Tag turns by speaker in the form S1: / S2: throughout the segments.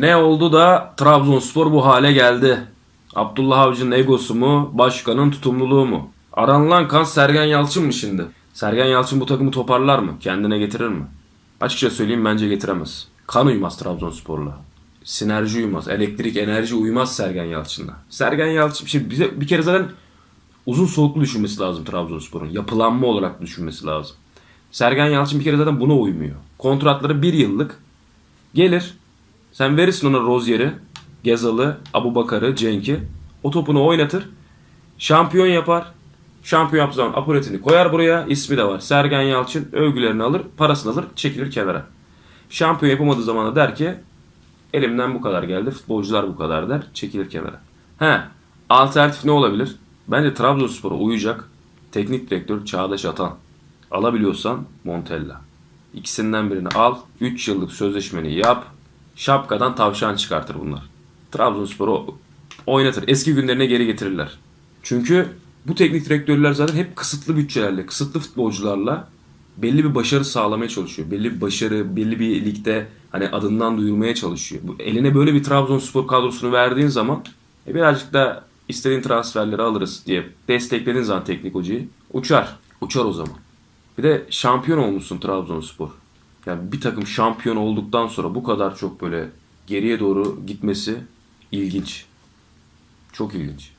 S1: Ne oldu da Trabzonspor bu hale geldi? Abdullah Avcı'nın egosu mu, başkanın tutumluluğu mu? Aranılan kan Sergen Yalçın mı şimdi? Sergen Yalçın bu takımı toparlar mı? Kendine getirir mi? Açıkça söyleyeyim bence getiremez. Kan uymaz Trabzonspor'la. Sinerji uymaz. Elektrik, enerji uymaz Sergen Yalçın'la. Sergen Yalçın şimdi bize bir kere zaten uzun soluklu düşünmesi lazım Trabzonspor'un. Yapılanma olarak düşünmesi lazım. Sergen Yalçın bir kere zaten buna uymuyor. Kontratları bir yıllık. Gelir. Sen verirsin ona Rozier'i, Gezal'ı, Abu Bakar'ı, Cenk'i. O topunu oynatır. Şampiyon yapar. Şampiyon yaptığı zaman apuletini koyar buraya. İsmi de var. Sergen Yalçın övgülerini alır, parasını alır, çekilir kenara. Şampiyon yapamadığı zaman da der ki elimden bu kadar geldi, futbolcular bu kadar der, çekilir kenara. He, alternatif ne olabilir? Bence Trabzonspor'a uyacak teknik direktör Çağdaş Atan. Alabiliyorsan Montella. İkisinden birini al, 3 yıllık sözleşmeni yap, şapkadan tavşan çıkartır bunlar. Trabzonspor'u oynatır, eski günlerine geri getirirler. Çünkü bu teknik direktörler zaten hep kısıtlı bütçelerle, kısıtlı futbolcularla belli bir başarı sağlamaya çalışıyor. Belli bir başarı, belli bir ligde hani adından duyurmaya çalışıyor. Bu, eline böyle bir Trabzonspor kadrosunu verdiğin zaman e, birazcık da istediğin transferleri alırız diye desteklediğin zaman teknik hocayı uçar. Uçar o zaman. Bir de şampiyon olmuşsun Trabzonspor. Yani bir takım şampiyon olduktan sonra bu kadar çok böyle geriye doğru gitmesi ilginç. Çok ilginç.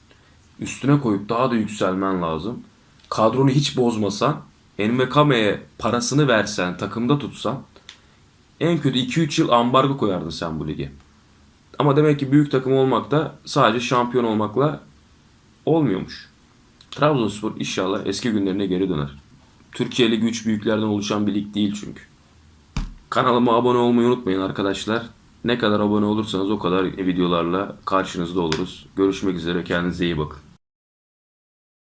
S1: Üstüne koyup daha da yükselmen lazım. Kadronu hiç bozmasan, Envekame'ye parasını versen, takımda tutsan en kötü 2-3 yıl ambargo koyardın sen bu lige. Ama demek ki büyük takım olmak da sadece şampiyon olmakla olmuyormuş. Trabzonspor inşallah eski günlerine geri döner. Türkiye Ligi 3 büyüklerden oluşan bir lig değil çünkü. Kanalıma abone olmayı unutmayın arkadaşlar. Ne kadar abone olursanız o kadar videolarla karşınızda oluruz. Görüşmek üzere kendinize iyi bakın.